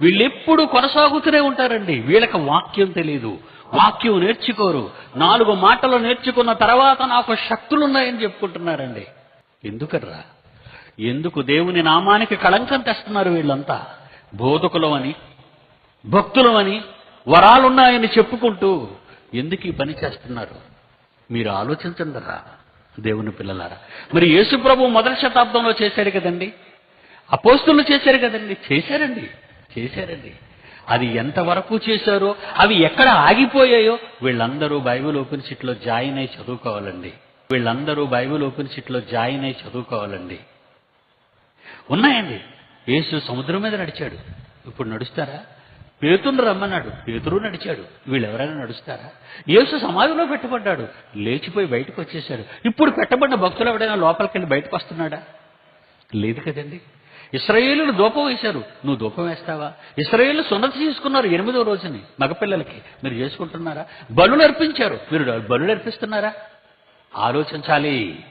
వీళ్ళెప్పుడు కొనసాగుతూనే ఉంటారండి. వీళ్ళకి వాక్యం తెలియదు వాక్యం నేర్చుకోరు. నాలుగు మాటలు నేర్చుకున్న తర్వాత నాకు శక్తులున్నాయని చెప్పుకుంటున్నారండి. ఎందుకర్రా ఎందుకు దేవుని నామానికి కళంకం తెస్తున్నారు వీళ్ళంతా? బోధకులమని భక్తులమని వరాలున్నాయని చెప్పుకుంటూ ఎందుకు ఈ పని చేస్తున్నారు? మీరు ఆలోచించండిరా దేవుని పిల్లలారా. మరి యేసుప్రభు మొదటి శతాబ్దంలో చేశారు కదండి? అపోస్తులు చేశారు కదండి? చేశారండి. చేశారండి. అది ఎంతవరకు చేశారో అవి ఎక్కడ ఆగిపోయాయో వీళ్ళందరూ బైబిల్ ఓపెన్ సిట్లో జాయిన్ అయి చదువుకోవాలండి. వీళ్ళందరూ బైబిల్ ఓపెన్ సిట్లో జాయిన్ అయి చదువుకోవాలండి. ఉన్నాయండి. యేసు సముద్రం మీద నడిచాడు. ఇప్పుడు నడుస్తారా? పేతుండ్రు రమ్మన్నాడు. పేతురు నడిచాడు. వీళ్ళు ఎవరైనా నడుస్తారా? యేసు సమాధిలో పెట్టబడ్డాడు. లేచిపోయి బయటకు వచ్చేసాడు ఇప్పుడు పెట్టబడిన భక్తులు ఎవడైనా లోపలికి వెళ్ళి బయటకు వస్తున్నాడా? లేదు కదండి. ఇస్రాయేలు ధూపం వేశారు. నువ్వు ధూపం వేస్తావా? ఇస్రాయేలు సున్నతి చేసుకున్నారు ఎనిమిదో రోజుని మగపిల్లలకి. మీరు చేసుకుంటున్నారా? బలులు అర్పించారు. మీరు బలులు అర్పిస్తున్నారా? ఆలోచించాలి.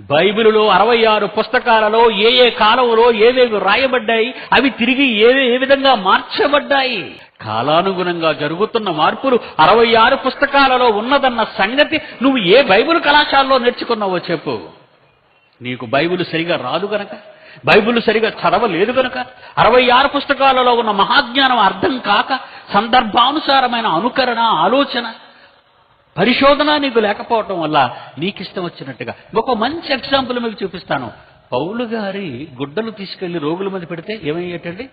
బైబిలులో అరవై ఆరు పుస్తకాలలో ఏ ఏ కాలంలో ఏవేవి రాయబడ్డాయి అవి తిరిగి ఏవే ఏ విధంగా మార్చబడ్డాయి? కాలానుగుణంగా జరుగుతున్న మార్పులు అరవై ఆరు పుస్తకాలలో ఉన్నదన్న సంగతి నువ్వు ఏ బైబిల్ కళాశాలలో నేర్చుకున్నావో చెప్పు. నీకు బైబిల్ సరిగా రాదు గనక? బైబిల్ సరిగా చదవలేదు కనుక అరవై ఆరు పుస్తకాలలో ఉన్న మహాజ్ఞానం అర్థం కాక సందర్భానుసారమైన అనుకరణ ఆలోచన పరిశోధన నీకు లేకపోవటం వల్ల నీకు ఇష్టం వచ్చినట్టుగా. ఒక మంచి ఎగ్జాంపుల్ మీకు చూపిస్తాను. పౌలు గారి గుడ్డలు తీసుకెళ్ళి రోగుల మీద పెడితే ఏమయ్యేటండి?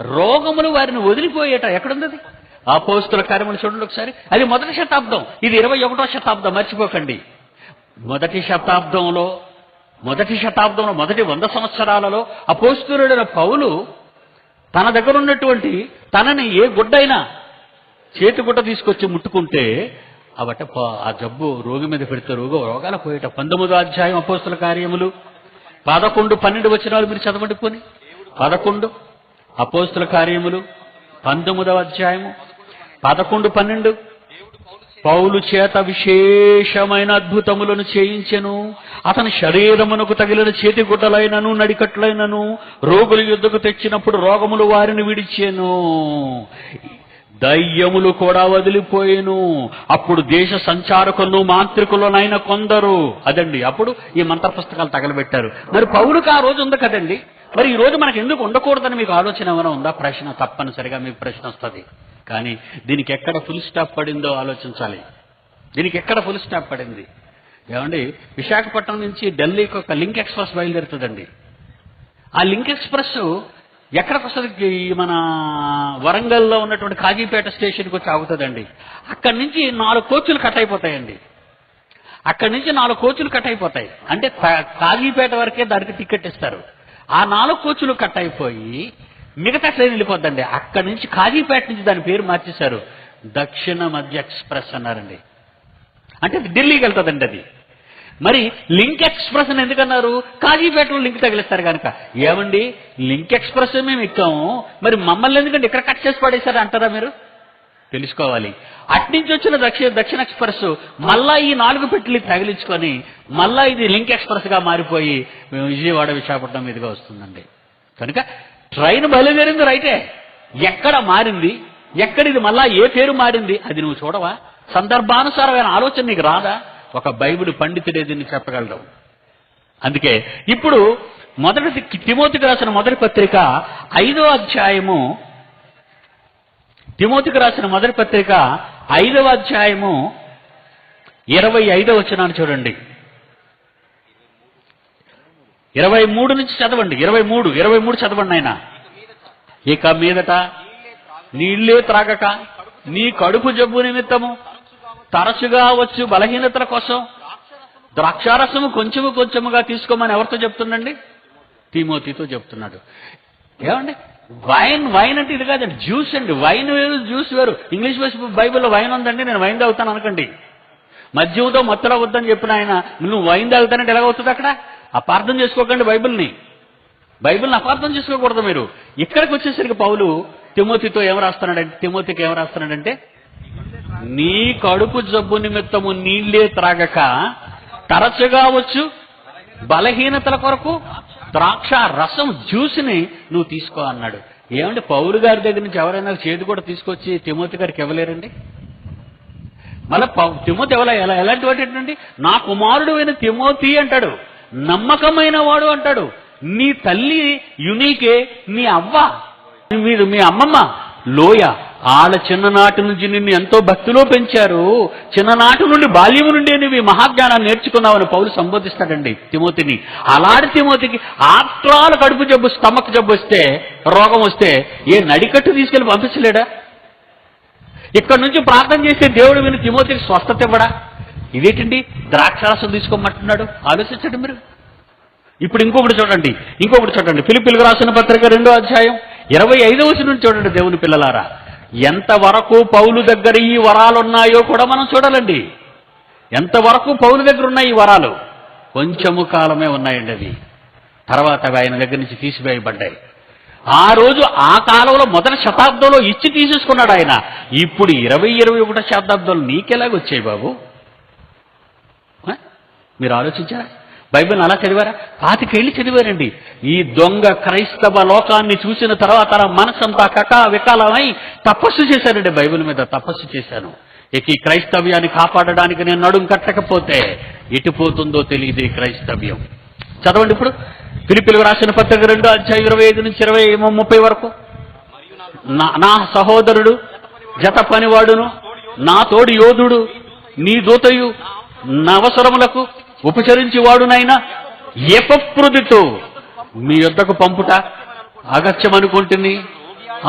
రోగములు వారిని వదిలిపోయేట. ఎక్కడుంది ఆ పోస్తుల కార్యములు చూడండి ఒకసారి. అది మొదటి శతాబ్దం. ఇది ఇరవై ఒకటో శతాబ్దం. మర్చిపోకండి. మొదటి శతాబ్దంలో మొదటి శతాబ్దంలో మొదటి వంద సంవత్సరాలలో అపోస్తులుడైన పౌలు తన దగ్గర ఉన్నటువంటి తనని ఏ గుడ్డైనా చేతి గుడ్డ తీసుకొచ్చి ముట్టుకుంటే ఆ ఆ జబ్బు రోగి మీద పెడితే రోగ రోగాలు పోయేట. పంతొమ్మిదో అధ్యాయం అపోస్తుల కార్యములు. పదకొండు పన్నెండు వచ్చినాలు మీరు చదవండి పోని. పదకొండు అపోస్తుల కార్యములు. పంతొమ్మిదవ అధ్యాయము. పదకొండు పన్నెండు. పౌలు చేత విశేషమైన అద్భుతములను చేయించెను. అతని శరీరమునకు తగిలిన చేతి గుడ్డలైనను నడికట్లైనను రోగుల యుద్ధకు తెచ్చినప్పుడు రోగములు వారిని విడిచెను. దయ్యములు కూడా వదిలిపోయేను. అప్పుడు దేశ సంచారకులను మాంత్రికులనైన కొందరు. అదండి అప్పుడు ఈ మంత్ర పుస్తకాలు తగలబెట్టారు. మరి పౌలుకు ఆ రోజు ఉంది కదండి? మరి ఈ రోజు మనకు ఎందుకు ఉండకూడదని మీకు ఆలోచన ఏమైనా ఉందా? ప్రశ్న తప్పనిసరిగా మీకు ప్రశ్న వస్తుంది. కానీ దీనికి ఎక్కడ ఫుల్ స్టాప్ పడిందో ఆలోచించాలి. దీనికి ఎక్కడ ఫుల్ స్టాప్ పడింది? ఏమండి విశాఖపట్నం నుంచి ఢిల్లీకి ఒక లింక్ ఎక్స్ప్రెస్ బయలుదేరుతుందండి. ఆ లింక్ ఎక్స్ప్రెస్ ఎక్కడికి వస్తుంది? మన వరంగల్లో ఉన్నటువంటి కాజీపేట స్టేషన్కి వచ్చి ఆగుతుందండి. అక్కడి నుంచి నాలుగు కోచ్లు కట్ అయిపోతాయండి. అక్కడి నుంచి నాలుగు కోచ్లు కట్ అయిపోతాయి. అంటే కాజీపేట వరకే దానికి టికెట్ ఇస్తారు. ఆ నాలుగు కోచ్లు కట్ అయిపోయి మిగతా ట్రైన్ వెళ్ళిపోద్దండి. అక్కడి నుంచి కాజీపేట నుంచి దాని పేరు మార్చేశారు. దక్షిణ మధ్య ఎక్స్ప్రెస్ అన్నారండి. అంటే అది ఢిల్లీకి వెళ్తుందండి అది. మరి లింక్ ఎక్స్ప్రెస్ అని ఎందుకన్నారు? కాజీపేటలో లింక్ తగిలిస్తారు కనుక. ఏమండి? లింక్ ఎక్స్ప్రెస్ మేము ఎక్కాము. మరి మమ్మల్ని ఎందుకంటే ఇక్కడ కట్ చేసి పడేశారు అంటారా మీరు? తెలుసుకోవాలి. అట్నుంచి వచ్చిన దక్షిణ దక్షిణ ఎక్స్ప్రెస్ మళ్ళా ఈ నాలుగు పెట్టులు తగిలించుకొని మళ్ళా ఇది లింక్ ఎక్స్ప్రెస్గా మారిపోయి మేము విజయవాడ విశాఖపట్నం మీదుగా వస్తుందండి. కనుక ట్రైన్ బయలుదేరింది రైటే. ఎక్కడ మారింది? ఎక్కడిది మళ్ళా? ఏ పేరు మారింది? అది నువ్వు చూడవా? సందర్భానుసారమైన ఆలోచన నీకు రాదా? ఒక బైబిల్ పండితుడే దీన్ని చెప్పగలడం. అందుకే ఇప్పుడు మొదటి తిమోతికి రాసిన మొదటి పత్రిక ఐదో అధ్యాయము. తిమోతికి రాసిన మొదటి పత్రిక ఐదవ అధ్యాయము ఇరవై ఐదవ వచనాన్ని చూడండి. ఇరవై మూడు నుంచి చదవండి. ఇరవై మూడు ఇరవై మూడు చదవండి ఆయన. ఇక మీదట నీళ్ళే త్రాగక నీ కడుపు జబ్బు నిమిత్తము తరచుగా వచ్చు బలహీనతల కోసం. ద్రాక్షారసము కొంచెము కొంచెముగా తీసుకోమని ఎవరితో చెప్తుండండి? తిమోతితో చెప్తున్నాడు. ఏమండి? వైన్ వైన్ అంటే ఇది కాదండి జ్యూస్ అండి. వైన్ వేరు జ్యూస్ వేరు. ఇంగ్లీష్ బైబిల్లో వైన్ ఉందండి నేను వైన్ తాగుతాను అనకండి. మద్యంతో మత్తులో వద్దని చెప్పిన ఆయన నువ్వు వైన్ తాగుతానంటే ఎలాగవుతుంది అక్కడ? అపార్థం చేసుకోకండి బైబిల్ని. బైబిల్ని అపార్థం చేసుకోకూడదు మీరు. ఇక్కడికి వచ్చేసరికి పౌలు తిమోతితో ఏం రాస్తున్నాడంటే తిమోతికి ఏం రాస్తున్నాడంటే నీ కడుపు జబ్బు నిమిత్తము నీళ్ళే త్రాగక తరచుగా వచ్చు బలహీనతల కొరకు ద్రాక్ష రసం జ్యూస్ని నువ్వు తీసుకో అన్నాడు. ఏమంటే పౌలు గారి దగ్గర నుంచి ఎవరైనా చేతి కూడా తీసుకొచ్చి తిమోతి గారికి ఇవ్వలేరండి? మళ్ళీ తిమోతి ఎవరు ఎలా ఎలాంటి వాటి ఏంటండి? నా కుమారుడు అయిన తిమోతి అంటాడు. నమ్మకమైన వాడు అంటాడు. నీ తల్లి యునీకే నీ అవ్వ మీరు మీ అమ్మమ్మ లోయ. ఆడ చిన్ననాటి నుంచి నిన్ను ఎంతో భక్తిలో పెంచారు. చిన్ననాటి నుండి బాల్యం నుండి నువ్వు మహాజ్ఞానాన్ని నేర్చుకున్నావని పౌరులు సంబోధిస్తాడండి తిమోతిని. అలాంటి తిమోతికి ఆత్రాలు కడుపు జబ్బు స్టమక్ జబ్బు వస్తే రోగం వస్తే ఏ నడికట్టు తీసుకెళ్ళి పంపించలేడా? ఇక్కడ నుంచి ప్రార్థన చేస్తే దేవుడు విని తిమోతికి స్వస్థత ఇవ్వడా? ఇదేంటండి? ద్రాక్షారసం తీసుకోమంటున్నాడు? ఆలోచించండి మీరు. ఇప్పుడు ఇంకొకటి చూడండి ఇంకొకటి చూడండి. పిలుపులకు రాసిన పత్రిక రెండో అధ్యాయం ఇరవై ఐదవ నుంచి చూడండి దేవుని పిల్లలారా. ఎంతవరకు పౌలు దగ్గర ఈ వరాలు ఉన్నాయో కూడా మనం చూడాలండి. ఎంతవరకు పౌలు దగ్గర ఉన్నాయి ఈ వరాలు? కొంచెము కాలమే ఉన్నాయండి అవి. తర్వాత అవి ఆయన దగ్గర నుంచి తీసివేయబడ్డాయి. ఆ రోజు ఆ కాలంలో మొదటి శతాబ్దంలో ఇచ్చి తీసేసుకున్నాడు ఆయన. ఇప్పుడు ఇరవై ఇరవై ఒకటో శతాబ్దంలో నీకెలాగొచ్చాయి బాబు? మీరు ఆలోచించారా? బైబిల్ అలా చదివారా? పాతికేళ్ళు చదివారండి. ఈ దొంగ క్రైస్తవ లోకాన్ని చూసిన తర్వాత నా మనసంతా కకా వికాలమై తపస్సు చేశానండి బైబిల్ మీద తపస్సు చేశాను. ఇక ఈ క్రైస్తవ్యాన్ని కాపాడడానికి నేను నడుం కట్టకపోతే ఎటు పోతుందో తెలియదు ఈ క్రైస్తవ్యం. చదవండి ఇప్పుడు. పిలిపిలుగు రాసిన పత్రిక రెండు అధ్యాయం ఇరవై ఐదు నుంచి ఇరవై ముప్పై వరకు. నా నా సహోదరుడు జత పనివాడును నా తోడి యోధుడు నీ దూతయు నా అవసరములకు ఉపచరించి వాడునైనా మీ యొద్దకు పంపుట అగత్యమనుకుంటుని.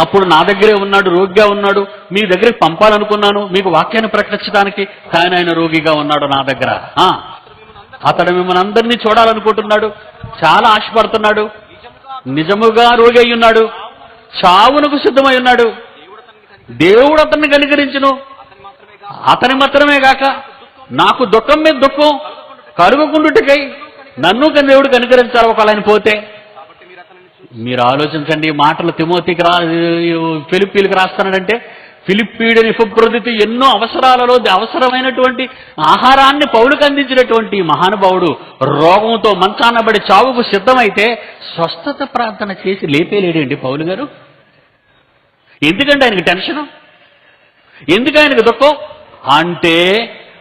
అప్పుడు నా దగ్గరే ఉన్నాడు రోగిగా ఉన్నాడు. మీ దగ్గరికి పంపాలనుకున్నాను. మీకు వాక్యాన్ని ప్రకటించడానికి కానీ ఆయన రోగిగా ఉన్నాడు నా దగ్గర. ఆ, అతడు మిమ్మల్ని అందరినీ చూడాలనుకుంటున్నాడు. చాలా ఆశపడుతున్నాడు. నిజముగా రోగి అయి ఉన్నాడు. చావునకు సిద్ధమై ఉన్నాడు. దేవుడు అతన్ని కనికరించును. అతని మాత్రమే గాక నాకు దుఃఖం మీద దుఃఖం కడుగుకుండుటకై నన్ను కని దేవుడు కనికరించాలి ఒకవేళ ఆయన పోతే. మీరు ఆలోచించండి మాటలు తిమోతికి రా ఫిలిప్పీలకు రాస్తానంటే ఫిలిప్పీడిని సుప్రదితి ఎన్నో అవసరాలలో అవసరమైనటువంటి ఆహారాన్ని పౌలుకు అందించినటువంటి మహానుభావుడు రోగంతో మంచానబడి చావుకు సిద్ధమైతే స్వస్థత ప్రార్థన చేసి లేపేలేడండి పౌలు గారు. ఎందుకంటే ఆయనకి టెన్షను? ఎందుకు ఆయనకు దుఃఖం? అంటే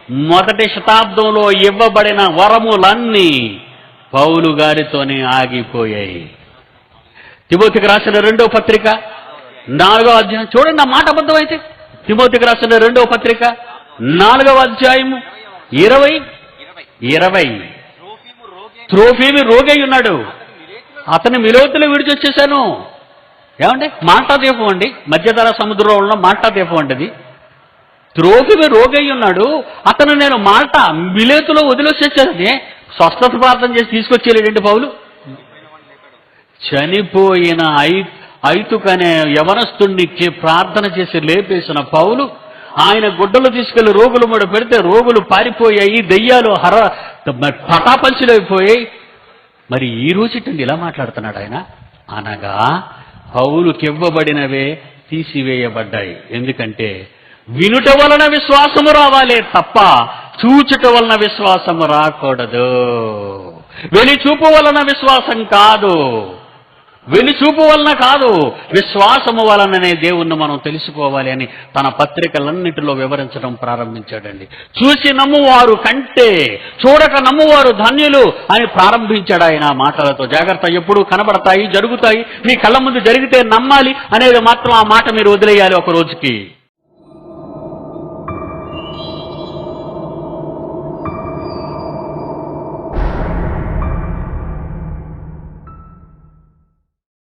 మొదటి శతాబ్దంలో ఇవ్వబడిన వరములన్నీ పౌలు గారితోనే ఆగిపోయాయి. తిమోతికి రాసిన రెండో పత్రిక నాలుగో అధ్యాయం చూడండి నా మాట అబద్ధమైతే తిమోతికి రాసిన రెండో పత్రిక నాలుగవ అధ్యాయము ఇరవై ఇరవై. త్రోఫీమి రోగై ఉన్నాడు. అతని మిలోతులు విడిచొచ్చేసాను ఏమండి? మాంటా దీపం అండి. మధ్యధర సముద్రంలో ఉన్న మాల్టా దీపం అండి రోగి రోగి ఉన్నాడు అతను నేను మాట మిలేతులో వదిలేసేసానని స్వస్థత ప్రార్థన చేసి తీసుకొచ్చేలేడండి పౌలు? చనిపోయిన ఐ ఐతుకనే యవనస్తుణ్ణి ప్రార్థన చేసి లేపేసిన పౌలు ఆయన గుడ్డలు తీసుకెళ్ళి రోగులు ముడ పెడితే రోగులు పారిపోయాయి దెయ్యాలు హర పటాపంచులైపోయాయి. మరి ఈ రోజుటండి ఇలా మాట్లాడుతున్నాడు ఆయన? అనగా పౌలుకివ్వబడినవే తీసివేయబడ్డాయి. ఎందుకంటే వినుట వలన విశ్వాసము రావాలే తప్ప చూచుట వలన విశ్వాసము రాకూడదు. వెలిచూపు వలన విశ్వాసం కాదు. వెలిచూపు వలన కాదు. విశ్వాసము వలననే దేవుణ్ణి మనం తెలుసుకోవాలి అని తన పత్రికలన్నిటిలో వివరించడం ప్రారంభించాడండి. చూసి నమ్మువారు కంటే చూడక నమ్మువారు ధన్యులు అని ప్రారంభించాడు ఆయన మాటలతో. జాగ్రత్త ఎప్పుడు కనబడతాయి జరుగుతాయి. మీ కళ్ళ ముందు జరిగితే నమ్మాలి అనేది మాత్రం ఆ మాట మీరు వదిలేయాలి ఒక రోజుకి.